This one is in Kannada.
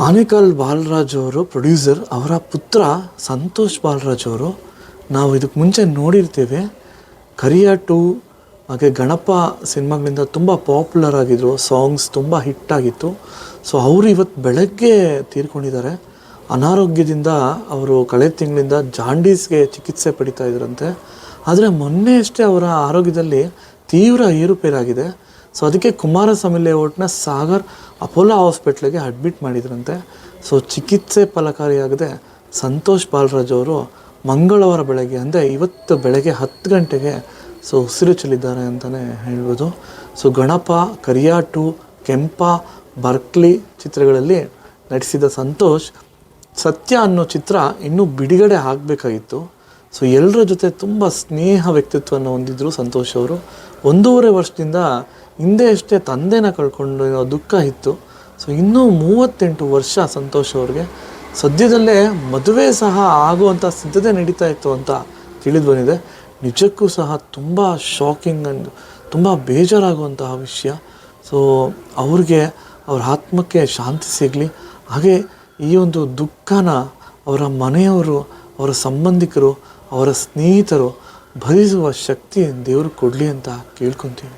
ಆನೇಕಲ್ ಬಾಲರಾಜ್ ಅವರು, ಪ್ರೊಡ್ಯೂಸರ್, ಅವರ ಪುತ್ರ ಸಂತೋಷ್ ಬಾಲರಾಜ್ ಅವರು, ನಾವು ಇದಕ್ಕೆ ಮುಂಚೆ ನೋಡಿರ್ತೀವಿ. ಕರಿಯ ಟು, ಹಾಗೆ ಗಣಪ ಸಿನಿಮಾಗಳಿಂದ ತುಂಬ ಪಾಪ್ಯುಲರ್ ಆಗಿದ್ರು, ಸಾಂಗ್ಸ್ ತುಂಬ ಹಿಟ್ಟಾಗಿತ್ತು ಸೊ, ಅವರು ಇವತ್ತು ಬೆಳಗ್ಗೆ ತೀರ್ಕೊಂಡಿದ್ದಾರೆ. ಅನಾರೋಗ್ಯದಿಂದ ಅವರು ಕಳೆದ ತಿಂಗಳಿಂದ ಜಾಂಡೀಸ್ಗೆ ಚಿಕಿತ್ಸೆ ಪಡಿತಾ ಇದ್ರಂತೆ. ಆದರೆ ಮೊನ್ನೆಯಷ್ಟೇ ಅವರ ಆರೋಗ್ಯದಲ್ಲಿ ತೀವ್ರ ಏರುಪೇರಾಗಿದೆ. ಸೊ ಅದಕ್ಕೆ ಕುಮಾರಸ್ವಾಮಿ ಲೇಔಟ್ನ ಸಾಗರ್ ಅಪೋಲೋ ಹಾಸ್ಪಿಟ್ಲಿಗೆ ಅಡ್ಮಿಟ್ ಮಾಡಿದ್ರಂತೆ. ಸೊ ಚಿಕಿತ್ಸೆ ಫಲಕಾರಿಯಾಗದೆ ಸಂತೋಷ್ ಬಾಲರಾಜ್ ಅವರು ಮಂಗಳವಾರ ಬೆಳಗ್ಗೆ, ಅಂದರೆ ಇವತ್ತು ಬೆಳಗ್ಗೆ ಹತ್ತು ಗಂಟೆಗೆ ಸೊ ಉಸಿರು ಚೆಲ್ಲಿದ್ದಾರೆ ಅಂತಲೇ ಹೇಳ್ಬೋದು. ಸೊ ಗಣಪ, ಕರಿಯಾಟು, ಕೆಂಪ, ಬರ್ಕ್ಲಿ ಚಿತ್ರಗಳಲ್ಲಿ ನಟಿಸಿದ ಸಂತೋಷ್, ಸತ್ಯ ಅನ್ನೋ ಚಿತ್ರ ಇನ್ನೂ ಬಿಡುಗಡೆ ಆಗಬೇಕಾಗಿತ್ತು. ಸೊ ಎಲ್ಲರ ಜೊತೆ ತುಂಬ ಸ್ನೇಹ ವ್ಯಕ್ತಿತ್ವವನ್ನು ಹೊಂದಿದ್ರು ಸಂತೋಷ್ ಅವರು. ಒಂದೂವರೆ ವರ್ಷದಿಂದ ಹಿಂದೆ ಅಷ್ಟೇ ತಂದೆನ ಕಳ್ಕೊಂಡು ದುಃಖ ಇತ್ತು. ಸೊ ಇನ್ನೂ ಮೂವತ್ತೆಂಟು ವರ್ಷ ಸಂತೋಷ್ ಅವ್ರಿಗೆ. ಸದ್ಯದಲ್ಲೇ ಮದುವೆ ಸಹ ಆಗುವಂಥ ಸಿದ್ಧತೆ ನಡೀತಾ ಇತ್ತು ಅಂತ ತಿಳಿದು ಬಂದಿದೆ. ನಿಜಕ್ಕೂ ಸಹ ತುಂಬ ಶಾಕಿಂಗ್ ಅಂಡ್ ತುಂಬ ಬೇಜಾರಾಗುವಂತಹ ವಿಷಯ. ಸೊ ಅವ್ರಿಗೆ ಅವ್ರ ಆತ್ಮಕ್ಕೆ ಶಾಂತಿ ಸಿಗಲಿ. ಹಾಗೆ ಈ ಒಂದು ದುಃಖನ ಅವರ ಮನೆಯವರು, ಅವರ ಸಂಬಂಧಿಕರು ಅವರ ಸ್ನೇಹಿತರು ಭರಿಸುವ ಶಕ್ತಿಯನ್ನು ದೇವರು ಕೊಡಲಿ ಅಂತ ಕೇಳ್ಕೊತೀವಿ.